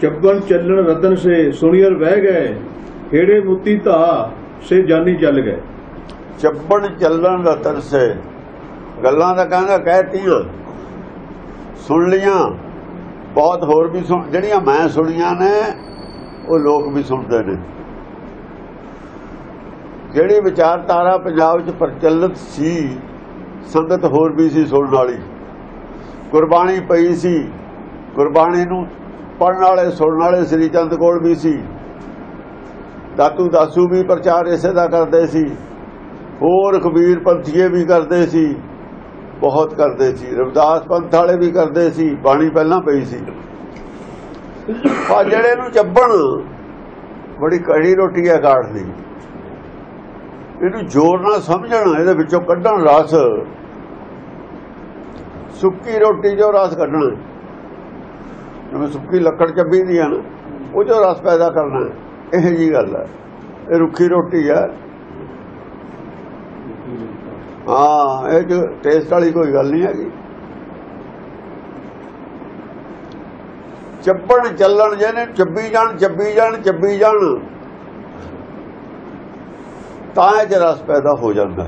ਚੱਬਣ ਚੱਲਣ ਰਤਨ ਸੇ ਸੁਣੀਰ ਬਹਿ ਗਏ, ਖੇੜੇ ਮੁੱਤੀ ਧਾ ਸੇ ਜਾਨੀ ਚੱਲ ਗਏ। ਚੱਬਣ ਚੱਲਣ ਰਤਨ ਸੇ, ਗੱਲਾਂ ਦਾ ਕਹਿੰਦਾ ਕਹਿਤੀਆਂ ਸੁਣ ਲੀਆਂ ਬਹੁਤ ਹੋਰ ਵੀ ਸੁਣ, ਜਿਹੜੀਆਂ ਮੈਂ ਸੁਣੀਆਂ ਨੇ, ਉਹ ਲੋਕ ਵੀ ਸੁਣਦੇ ਨੇ। ਜਿਹੜੀ ਵਿਚਾਰਧਾਰਾ ਪੰਜਾਬ 'ਚ ਪ੍ਰਚਲਿਤ ਸੀ, ਸੰਗਤ ਹੋਰ ਵੀ ਸੀ ਸੁਣਨ ਵਾਲੀ। ਗੁਰਬਾਣੀ ਪਈ ਸੀ ਗੁਰਬਾਣੀ ਨੂੰ ਪੜਨ ਵਾਲੇ, ਸੁਣਨ ਵਾਲੇ ਸ੍ਰੀ ਚੰਦ ਕੋਲ ਵੀ ਸੀ। ਦਾਤੂ ਦਾਸੂ ਵੀ ਪ੍ਰਚਾਰ ਇਸੇ ਦਾ ਕਰਦੇ ਸੀ। ਹੋਰ ਕਬੀਰ ਪੰਥੀਏ ਵੀ ਕਰਦੇ ਸੀ। ਬਹੁਤ ਕਰਦੇ ਸੀ। ਰਵਿਦਾਸ ਪੰਥ ਵਾਲੇ ਵੀ ਕਰਦੇ ਸੀ। ਬਾਣੀ ਪਹਿਲਾਂ ਪਈ ਸੀ। ਪਰ ਜਿਹੜੇ ਨੂੰ ਚੱਬਣ, ਬੜੀ ਕੜੀ ਰੋਟੀ ਹੈ ਕਾਠ ਦੀ। ਇਹਨੂੰ ਜ਼ੋਰ ਨਾਲ ਸਮਝਣਾ, ਇਹਦੇ ਵਿੱਚੋਂ ਕੱਢਣ ਰਸ। ਸੁੱਕੀ ਰੋਟੀ ਜੋ ਰਸ ਕੱਢਣਾ। ਜਿਵੇਂ ਸੁੱਕੀ ਲੱਕੜ ਚੱਬੀ ਦੀ ਆ ਨਾ, ਉਹ ਜੋ ਰਸ ਪੈਦਾ ਕਰਨਾ ਇਹ ਜੀ ਗੱਲ ਹੈ। ਇਹ ਰੁੱਖੀ ਰੋਟੀ ਹੈ। ਹਾਂ, ਇਹ ਜੋ ਟੇਸਟ ਵਾਲੀ ਕੋਈ ਗੱਲ ਨਹੀਂ ਹੈਗੀ। ਚੱਪਣ ਚੱਲਣ ਜਿਹਨੇ, ਚੱਬੀ ਜਾਣ ਚੱਬੀ ਜਾਣ ਚੱਬੀ ਜਾਣ। ਤਾਂ ਇਹ 'ਚ ਰਸ ਪੈਦਾ ਹੋ ਜਾਂਦਾ।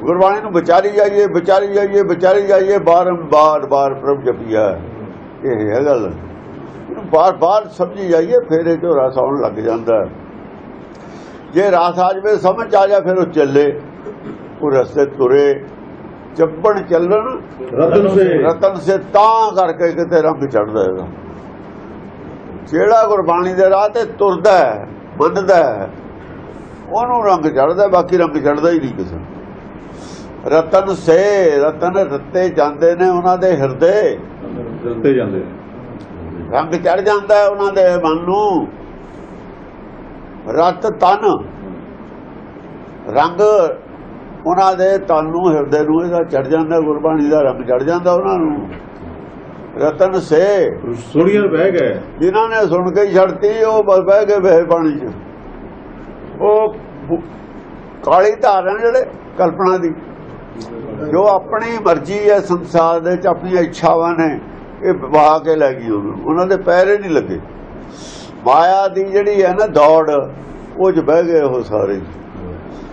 ਗੁਰਬਾਣੀ ਨੂੰ ਵਿਚਾਰੀ ਜਾਈਏ ਵਿਚਾਰੀ ਜਾਈਏ ਵਿਚਾਰੀ ਜਾਈਏ, ਬਾਰੰਬਾਰ, ਬਾਰ ਪ੍ਰਭ ਜਪੀਆ ਇਹ ਹੈ ਗੱਲ। ਇਹਨੂੰ ਬਾਰ-ਬਾਰ ਸਮਝੀ ਜਾਈਏ ਫਿਰ ਇਹ ਜੋ ਰਸ ਆਉਣ ਲੱਗ ਜਾਂਦਾ ਹੈ। ਜੇ ਰਸ ਆ ਜਾਵੇ ਸਮਝ ਆ ਜਾ ਫਿਰ ਉਹ ਚੱਲੇ ਉਹ ਰਸਤੇ ਤੁਰੇ ਚੱਪਣ ਚੱਲਣ ਰਤਨ ਸੇ ਰਤਨ ਸੇ ਤਾਂ ਕਰਕੇ ਕਿਤੇ ਰੰਗ ਚੜਦਾ ਇਹਦਾ ਜਿਹੜਾ ਗੁਰਬਾਣੀ ਦੇ ਰਾਹ ਤੇ ਤੁਰਦਾ ਹੈ ਮੰਨਦਾ ਹੈ ਉਹਨੂੰ ਰੰਗ ਚੜਦਾ ਬਾਕੀ ਰੰਗ ਚੜਦਾ ਹੀ ਨਹੀਂ ਕਿਸੇ। ਰਤਨ ਸੇ ਰਤਨ ਰੱਤੇ ਜਾਂਦੇ ਨੇ ਉਹਨਾਂ ਦੇ ਹਿਰਦੇ ਰਸਤੇ ਜਾਂਦੇ ਨੇ। ਰੰਗ ਚੜ ਜਾਂਦਾ ਹੈ ਉਹਨਾਂ ਦੇ ਮਨ ਨੂੰ। ਰਤ ਤਨ। ਰੰਗ ਉਹਨਾਂ ਦੇ ਤਨ ਨੂੰ ਹਿਰਦੇ ਨੂੰ ਇਹਦਾ ਚੜ ਜਾਂਦਾ ਗੁਰਬਾਣੀ ਦਾ ਰੰਗ ਚੜ ਜਾਂਦਾ ਉਹਨਾਂ ਨੂੰ। ਰਤਨ ਸੇ। ਸੁਣੀਰ ਬਹਿ ਗਏ। ਜਿਨ੍ਹਾਂ ਨੇ ਸੁਣ ਕੇ ਹੀ ਛੱਡਤੀ ਉਹ ਬਸ ਬਹਿ ਗਏ ਵੇ ਪਾਣੀ 'ਚ। ਉਹ ਕਾਲੀ ਧਾਰਨ ਜਿਹੜੇ ਕਲਪਨਾ ਦੀ। ਜੋ ਆਪਣੀ ਮਰਜ਼ੀ ਹੈ ਸੰਸਾਰ ਦੇ ਚ ਆਪਣੀਆਂ ਇੱਛਾਵਾਂ ਨੇ। ਇਹ ਵਹਾ ਕੇ ਲੈ ਗਈ ਉਹਨੂੰ ਉਹਨਾਂ ਦੇ ਪੈਰੇ ਨਹੀਂ ਲੱਗੇ। ਮਾਇਆ ਦੀ ਜਿਹੜੀ ਹੈ ਨਾ ਦੌੜ, ਉਹ ਚ ਬਹਿ ਗਏ ਉਹ ਸਾਰੇ।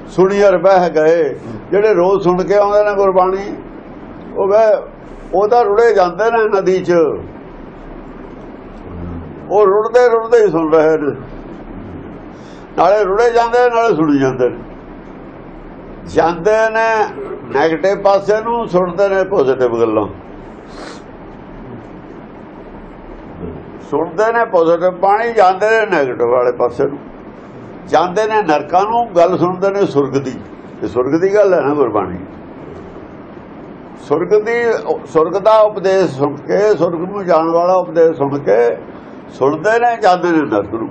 ਸੁਣੀਅਰ ਬਹਿ ਗਏ। ਜਿਹੜੇ ਰੋਜ਼ ਸੁਣ ਕੇ ਆਉਂਦੇ ਨੇ ਗੁਰਬਾਣੀ, ਉਹ ਬਹਿ, ਉਹ ਰੁੜੇ ਜਾਂਦੇ ਨੇ ਨਦੀ 'ਚ। ਉਹ ਰੁੜਦੇ ਰੁੜਦੇ ਹੀ ਸੁਣ ਰਹੇ ਨੇ। ਨਾਲੇ ਰੁੜੇ ਜਾਂਦੇ ਨਾਲੇ ਸੁਣੀ ਜਾਂਦੇ ਨੇ। ਜਾਂਦੇ ਨੇ 네ਗੇਟਿਵ ਪਾਸੇ ਨੂੰ ਸੁਣਦੇ ਨੇ ਪੋਜ਼ਿਟਿਵ ਗੱਲਾਂ। ਸੁਣਦੇ ਨੇ ਪੋਜ਼ਿਟਿਵ ਬਾਣੀ ਜਾਂਦੇ ਨੇ 네ਗੇਟਿਵ ਵਾਲੇ ਪਾਸੇ ਨੂੰ। ਜਾਂਦੇ ਨੇ ਨਰਕਾਂ ਨੂੰ ਗੱਲ ਸੁਣਦੇ ਨੇ ਸੁਰਗ ਦੀ। ਇਹ ਸੁਰਗ ਦੀ ਗੱਲ ਹੈ ਨਾ ਗੁਰਬਾਣੀ। ਸੁਰਗ ਦੀ ਸੁਰਗ ਦਾ ਉਪਦੇਸ਼ ਸੁਣ ਕੇ ਸੁਰਗ ਨੂੰ ਜਾਣ ਵਾਲਾ ਉਪਦੇਸ਼ ਸੁਣ ਕੇ ਸੁਣਦੇ ਨੇ ਜਾਂਦੇ ਨੇ ਨਰਕ ਨੂੰ।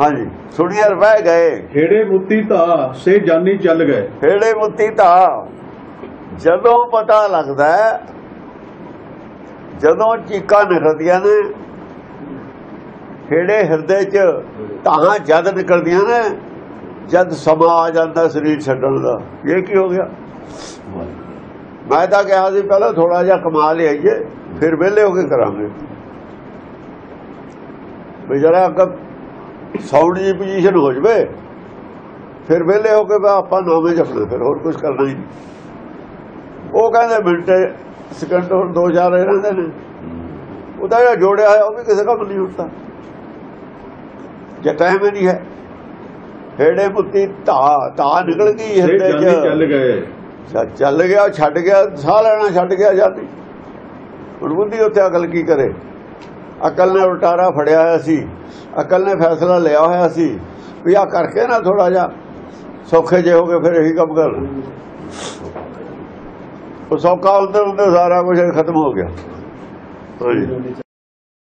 ਹਾਂਜੀ ਸੁਣੀਅਰ ਬਹਿ ਗਏ। ਹੇੜੇ ਮੁੱਤੀ ਧਾ ਸੇ ਜਾਨੀ ਚੱਲ ਗਏ। ਹੇੜੇ ਮੁੱਤੀ ਤਾਂ ਜਦੋਂ ਪਤਾ ਲੱਗਦਾ ਜਦੋਂ ਚੀਕਾਂ ਨਿਕਲਦੀਆਂ ਨੇ ਹੇੜੇ ਹਿਰਦੇ 'ਚ ਤਾਂ ਜਦ ਨਿਕਲਦੀਆਂ ਨੇ, ਜਦ ਸਮਾਂ ਆ ਜਾਂਦਾ ਸਰੀਰ ਛੱਡਣ ਦਾ। ਇਹ ਕੀ ਹੋ ਗਿਆ? ਮੈਂ ਤਾਂ ਕਿਹਾ ਸੀ, ਪਹਿਲਾਂ ਥੋੜਾ ਜਿਹਾ ਕਮਾ ਲਿਆਈਏ, ਫਿਰ ਵਿਹਲੇ ਹੋ ਕੇ ਕਰਾਂਗੇ। ਵੀ ਜਰਾ ਸਾਊਂਡ ਦੀ ਪੋਜੀਸ਼ਨ ਹੋ ਜਵੇ, ਫਿਰ ਵਿਹਲੇ ਹੋ ਕੇ ਆਪਾਂ ਨਾਮੇ ਜਪਣਾ ਫਿਰ ਹੋਰ ਕੁਝ ਕਰਨਾ ਹੀ ਉਹ ਕਹਿੰਦੇ, ਮਿੰਟ ਸਕਿੰਟ ਹੁਣ ਦੋ ਚਾਰ ਹੀ ਰਹਿੰਦੇ ਨੇ। ਉਹਦਾ ਜਿਹੜਾ ਜੋੜਿਆ ਹੋਇਆ ਉਹ ਵੀ ਕਿਸੇ ਕੰਮ ਨਹੀਂ ਹੁੰਦਾ ਜੇ ਟਾਈਮ ਹੀ ਨਹੀਂ ਹੈ। ਹੇੜੇ ਮੁੱਤੀ ਧਾ ਧਾ ਨਿਕਲ ਗਈ ਹਿਰਦੇ ਜਾਨੀ ਚੱਲ ਚ ਗਏ। ਚੱਲ- ਚੱਲ ਗਿਆ ਛੱਡ ਗਿਆ ਸਾਹ ਲੈਣਾ ਛੱਡ ਗਿਆ ਜਾਤੀ ਹੁਣ ਬੁੱਧੀ ਉੱਥੇ ਅਕਲ ਕੀ ਕਰੇ? ਅਕਲ ਨੇ ਉਲਟਾਰਾ ਫੜਿਆ ਹੋਇਆ ਸੀ। ਅਕਲ ਨੇ ਫੈਸਲਾ ਲਿਆ ਹੋਇਆ ਸੀ ਵੀ ਆ ਕਰਕੇ ਨਾ ਥੋੜਾ ਜਿਹਾ ਸੌਖੇ ਜੇ ਹੋ ਗਏ ਫਿਰ ਇਹੀ ਕੰਮ ਕਰ ਉਹ ਸੌਖਾ ਹੁੰਦੇ ਹੁੰਦੇ ਸਾਰਾ ਕੁਝ ਖਤਮ ਹੋ ਗਿਆ। ਹਾਂਜੀ